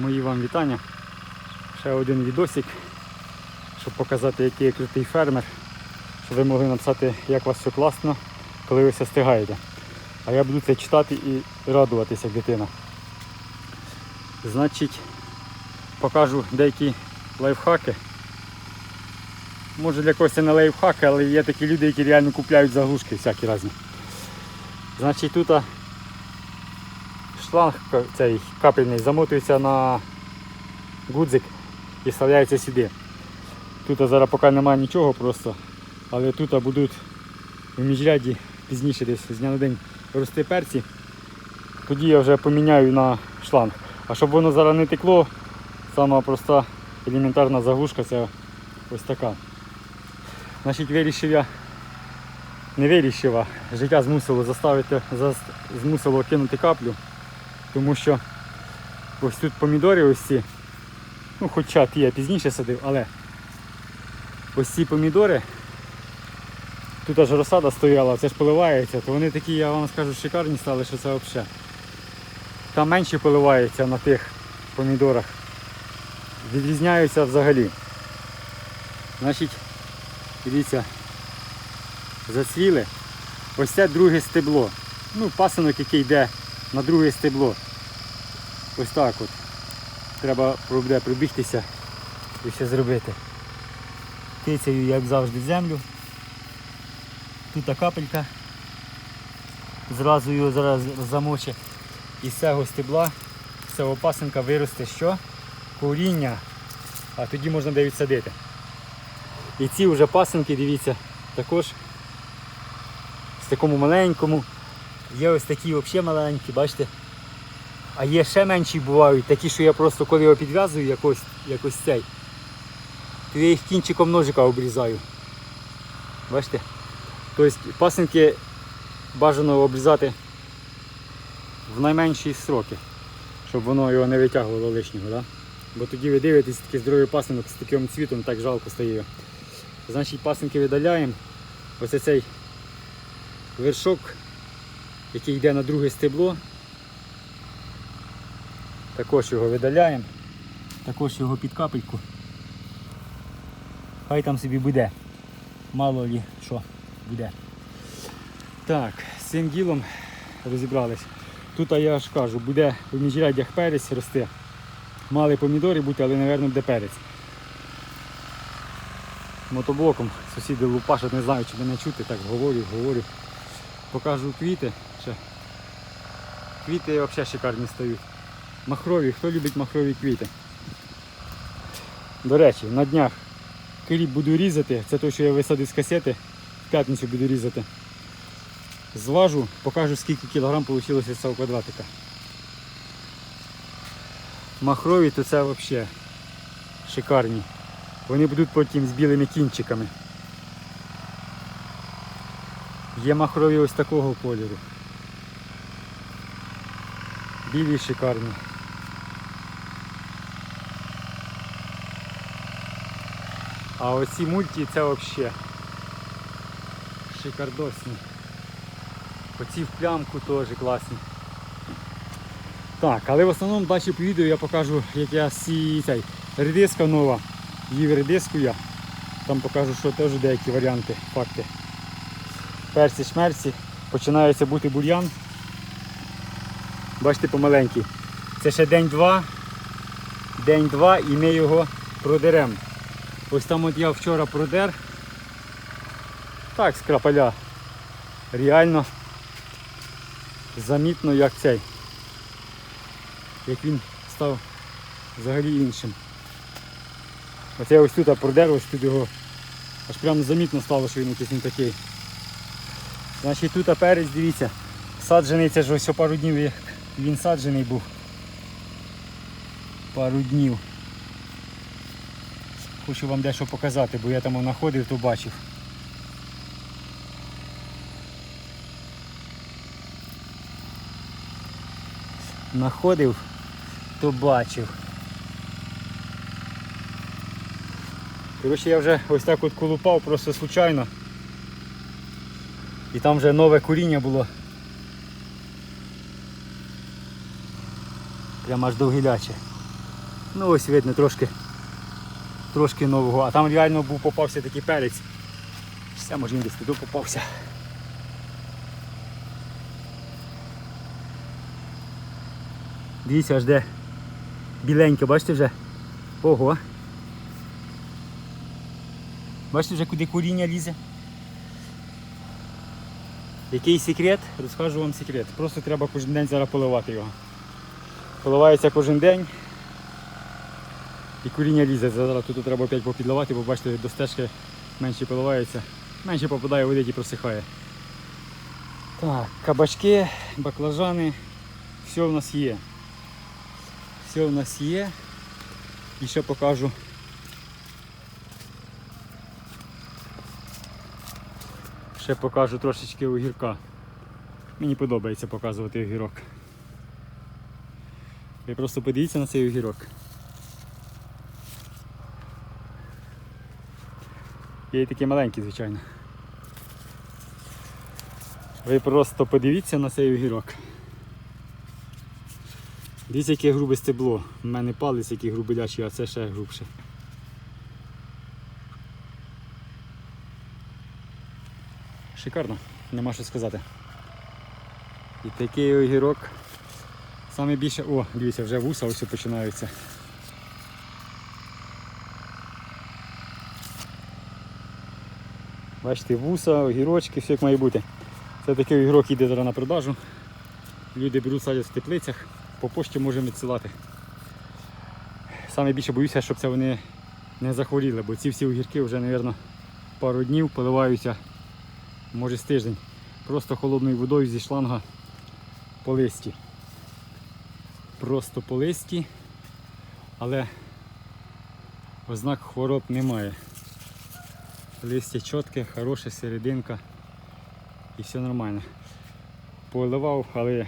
Мої вам вітання. Ще один відосик, щоб показати, який я крутий фермер. Щоб ви могли написати, як у вас все класно, коли ви все встигаєте. А я буду це читати і радуватися, дитина. Значить, покажу деякі лайфхаки. Може для когось це не лайфхаки, але є такі люди, які реально купляють заглушки всякі різні. Значить тут шланг цей капельний замотується на гудзик і вставляється сюди. Тут зараз поки немає нічого просто, але тут будуть в міжряді пізніше десь з дня на день рости перці. Тоді я вже поміняю на шланг. А щоб воно зараз не текло, сама проста елементарна заглушка це ось така. Значить, вирішив я, не вирішив, а життя змусило заставити, зас- змусило кинути каплю, тому що ось тут помідори ось ці, ну хоча ті я пізніше садив, але ось ці помідори, тут аж розсада стояла, це ж поливається, то вони такі, я вам скажу, шикарні стали, що це взагалі. Там менше поливається на тих помідорах. Відрізняються взагалі. Значить, дивіться, зацвіли. Ось це друге стебло. Ну, пасинок, який йде на друге стебло. Ось так от. Треба буде пробігтися і все зробити. Тицею, як завжди, землю. Тут капелька. Зразу його зараз замоче. І з цього стебла, з цього пасинка виросте що? Коріння. А тоді можна де відсадити. І ці вже пасинки, дивіться, також в такому маленькому. Є ось такі взагалі маленькі, бачите? А є ще менші бувають, такі, що я просто коли його підв'язую якось, якось цей, то я їх кінчиком ножика обрізаю. Бачите? Тобто пасинки бажано обрізати в найменші сроки, щоб воно його не витягувало лишнього. Да? Бо тоді ви дивитесь такий здоровий пасинок з таким цвітом, так жалко стає. Значить пасинки видаляємо. Ось цей вершок, який йде на друге стебло. Також його видаляємо. Також його під капельку. Хай там собі буде. Мало лі що буде. Так, з цим ділом розібрались. Тут а я ж кажу, буде в міжряддях перець рости. Мали помідори бути, але, мабуть, буде перець. Мотоблоком сусіди лупашать, не знаю, чи мене чути, так говорю, говорю. Покажу квіти. Квіти взагалі шикарні стають. Махрові, хто любить махрові квіти? До речі, на днях кріп буду різати, це те, що я висадив з касети, в п'ятницю буду різати. Зважу, покажу скільки кілограм вийшло з цього квадратика. Махрові то це взагалі шикарні. Вони будуть потім з білими кінчиками. Є махрові ось такого кольору. Білі шикарні. А оці мульті це взагалі шикардосні. Оці в плямку теж класні. Так, але в основному далі по відео я покажу, як я сі цей редиска нова. Її редиску я. Там покажу, що теж деякі варіанти, факти. Перці шмерці. Починається бути бур'ян. Бачите, помаленький. Це ще день-два. День-два і ми його продеремо. Ось там от я вчора продер. Так, з крапаля. Реально замітно як цей. Як він став взагалі іншим. Оце я ось тут продер, ось тут його. Аж прямо замітно стало, що він якийсь не такий. Значить тут перець, дивіться, саджений, це ж ось пару днів як він саджений був. Пару днів. Хочу вам дещо показати, бо я там знаходив, то бачив. Находив, то бачив. Коротше, я вже ось так от колупав просто случайно. І там вже нове коріння було. Прямо аж довгіляче. Ну ось видно трошки, трошки нового. А там реально був попався такий перець. Все, може він десь туди попався. Дивіться, аж де біленьке, бачите вже? Ого. Бачите вже куди коріння лізе? Який секрет? Розкажу вам секрет. Просто треба кожен день зараз поливати його. Поливається кожен день. І коріння лізе. Зараз тут треба опять попідливати, бо бачите, до стежки менше поливається. Менше попадає води і просихає. Так, кабачки, баклажани. Все в нас є. Все в нас є. І ще покажу. Ще покажу трошечки огірка. Мені подобається показувати огірок. Ви просто подивіться на цей огірок. Є і такі маленькі, звичайно. Ви просто подивіться на цей огірок. Дивіться, яке грубе стебло. У мене палець який грубилячий, а це ще грубше. Шикарно, нема що сказати. І такий огірок. Саме. О, дивіться, вже вуса ось починаються. Бачите, вуса, огірочки, все як має бути. Це такий огірок йде зараз на продажу. Люди беруть садять в теплицях, по пошті можемо відсилати. Саме більше боюся, щоб це вони не захворіли, бо ці всі огірки вже, мабуть, пару днів поливаються, може з тиждень. Просто холодною водою зі шланга по листі. Просто по листі, але ознак хвороб немає. Листя чітке, хороше, серединка і все нормально. Поливав, але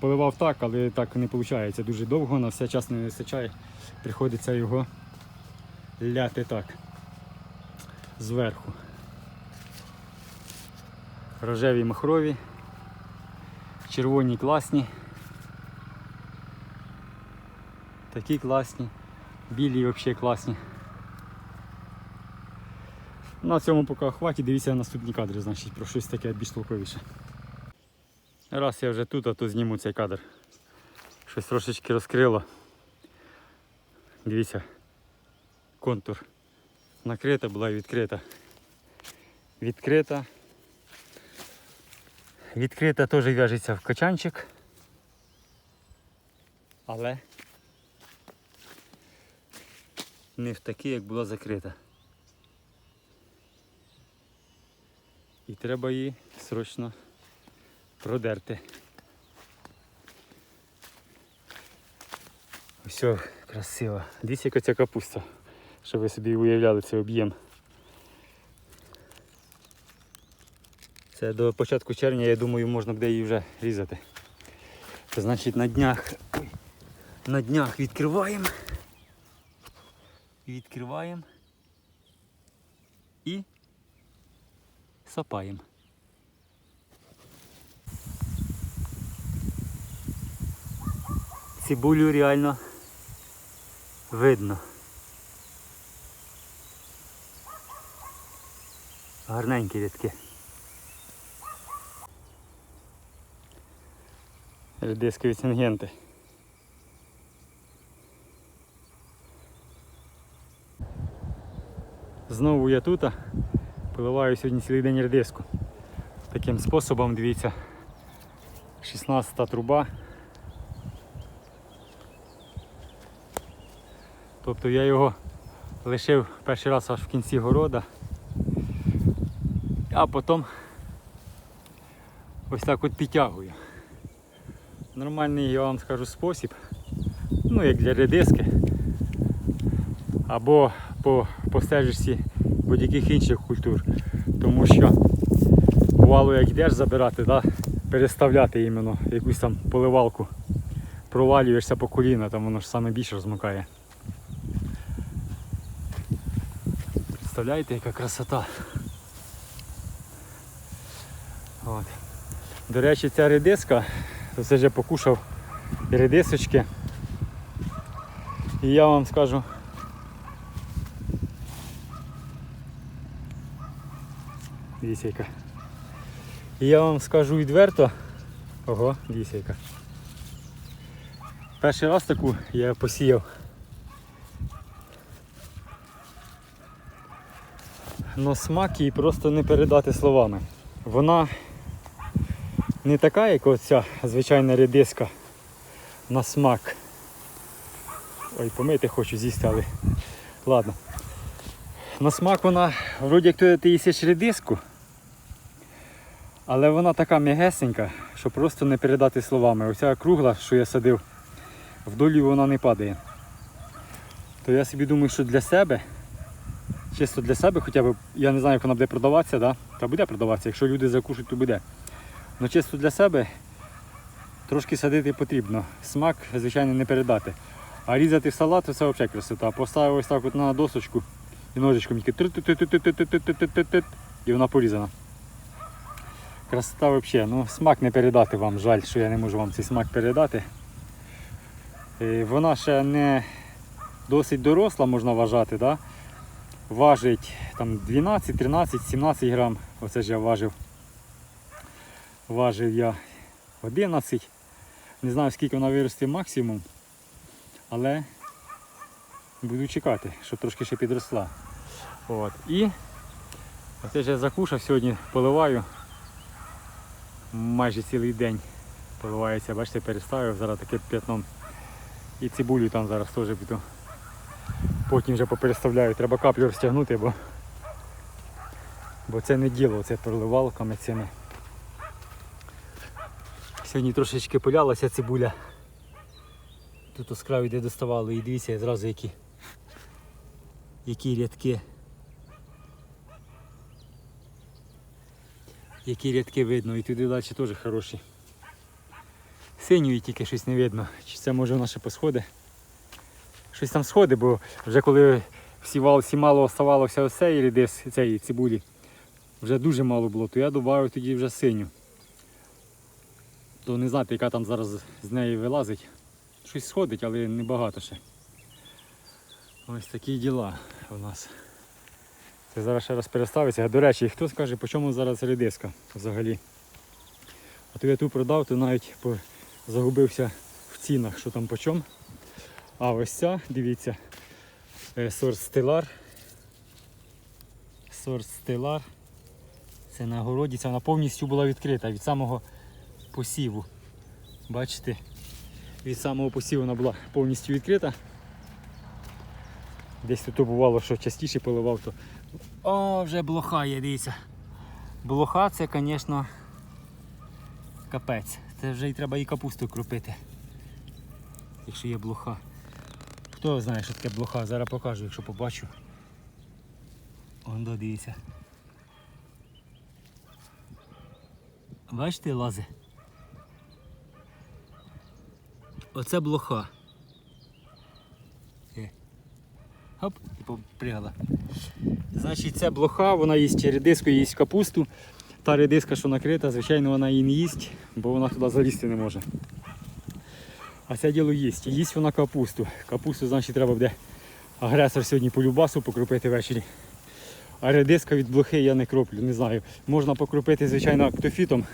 поливав так, але так не виходить. Дуже довго, на все час не вистачає. Приходиться його ляти так. Зверху. Рожеві махрові, червоні класні. Такі класні, білі взагалі класні. На цьому поки хватить, дивіться наступні кадри, значить, про щось таке більш толковіше. Раз я вже тут, а то зніму цей кадр. Щось трошечки розкрило. Дивіться, контур. Накрита була і відкрита. Відкрита. Відкрита теж в'яжеться в качанчик. Але не в такий, як була закрита. І треба її срочно продерти. Все красиво. Дивіться, яка ця капуста, щоб ви собі уявляли цей об'єм. Це до початку червня, я думаю, можна буде її вже різати. Це значить на днях на днях відкриваємо. Відкриваємо і сапаємо. Цибулю реально видно. Гарненькі рядки. Редискові цингенти. Знову я тут, поливаю сьогодні цілий день редиску. Таким способом, дивіться, 16 труба. Тобто я його лишив перший раз аж в кінці города, а потім ось так от підтягую. Нормальний, я вам скажу, спосіб, ну як для редиски, або по, по будь-яких інших культур. Тому що бувало, як йдеш забирати, да, переставляти іменно якусь там поливалку, провалюєшся по коліна, там воно ж саме більше розмикає. Представляєте, яка красота. От. До речі, ця редиска, це вже покушав редисочки. І я вам скажу. Яка. І я вам скажу відверто. Ого, дивіться. Перший раз таку я посіяв. Но смак її просто не передати словами. Вона не така, як оця звичайна редиска на смак. Ой, помити хочу з'їсти, але ладно. На смак вона, вроді як ти їсиш редиску, але вона така м'ягесенька, що просто не передати словами. Оця кругла, що я садив, в долі вона не падає. То я собі думаю, що для себе, чисто для себе хоча б, я не знаю, як вона буде продаватися, да? та буде продаватися, якщо люди закушать, то буде. Ну чисто для себе трошки садити потрібно. Смак, звичайно, не передати. А різати в салат це взагалі красота. Поставив ось так от на досочку і ножичком тільки і вона порізана. Красота взагалі. Ну, смак не передати вам. Жаль, що я не можу вам цей смак передати. Вона ще не досить доросла, можна вважати. Да? Важить там 12, 13, 17 грам. Оце ж я важив. Важив я 11. Не знаю скільки вона виросте максимум, але буду чекати, щоб трошки ще підросла. От. І оце ж я закушав сьогодні, поливаю майже цілий день. Поливається, бачите, переставив, зараз таке п'ятном. І цибулю там зараз теж піду. Потім вже попереставляю, треба каплю розтягнути, бо, бо це не діло, це переливалками цими. Сьогодні трошечки полялася цибуля. Тут з де доставало і дивіться зразу які, які рядки. Які рядки видно і туди далі теж хороші. Синьої тільки щось не видно. Чи це може вона ще посходи? Щось там сходи, бо вже коли всівало, всі мало оставалося ось цієї рідис, цієї цибулі, вже дуже мало було, то я додав тоді вже синю то не знати, яка там зараз з неї вилазить. Щось сходить, але не багато ще. Ось такі діла у нас. Це зараз ще раз переставиться. До речі, хто скаже, по чому зараз редиска взагалі. А то я ту продав, то навіть загубився в цінах, що там по чому. А ось ця, дивіться, сорт стелар. Сорт стелар. Це на городі, ця вона повністю була відкрита від самого посіву. Бачите, від самого посіву вона була повністю відкрита. Десь тут бувало, що частіше поливав, то. О, вже блоха є, дивіться. Блоха це, звісно, капець. Це вже і треба і капусту кропити. Якщо є блоха. Хто знає, що таке блоха, зараз покажу, якщо побачу. Он дивіться. Бачите, лази? Оце блоха. Е. Хоп, і попригала. Значить, це блоха, вона їсть редиску, їсть капусту. Та редиска, що накрита, звичайно, вона її не їсть, бо вона туди залізти не може. А це діло їсть. Їсть вона капусту. Капусту, значить, треба буде агресор сьогодні по любасу покропити ввечері. А редиска від блохи я не кроплю, не знаю. Можна покропити, звичайно, актофітом,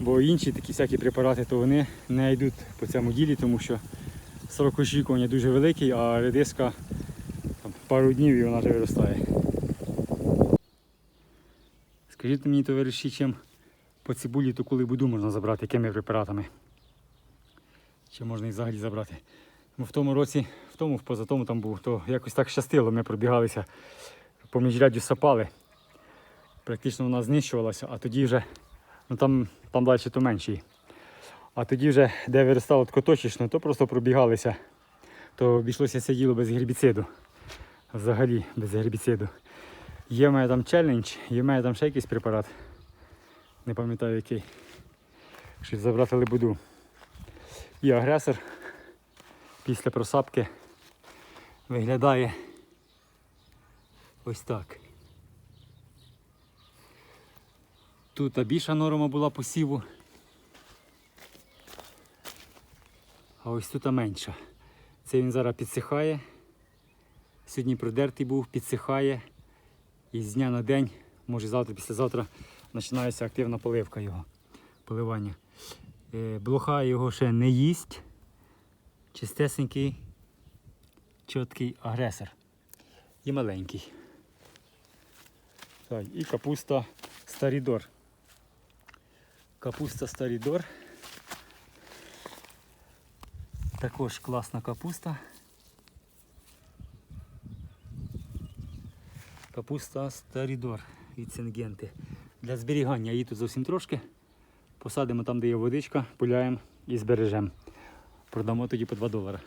бо інші такі всякі препарати, то вони не йдуть по цьому ділі, тому що срок очікування дуже великий, а редиска пару днів і вона вже виростає. Скажіть мені, товариші, чим по цибулі то коли буду можна забрати, якими препаратами? Чи можна їх взагалі забрати? Бо в тому році, в тому, в позатому там був, то якось так щастило, ми пробігалися по міжряддю сапали. Практично вона знищувалася, а тоді вже, ну там, там далі то менший. А тоді вже, де виростало точечно, то просто пробігалися. То обійшлося діло без гербіциду. Взагалі без гербіциду. Є в мене там челендж, є в мене там ще якийсь препарат. Не пам'ятаю який. Щось забрати лебуду. І агресор після просапки виглядає ось так. Тут більша норма була посіву. А ось тут менша. Це він зараз підсихає. Сьогодні продертий був, підсихає. І з дня на день, може завтра, післязавтра, починається активна поливка його. Поливання. Е, Блоха його ще не їсть. Чистесенький, чіткий агресор. І маленький. Так, і капуста Старідор. Капуста Старідор. Також класна капуста. Капуста Старідор від Сингенти. Для зберігання її тут зовсім трошки. Посадимо там, де є водичка, пуляємо і збережемо. Продамо тоді по 2 долара.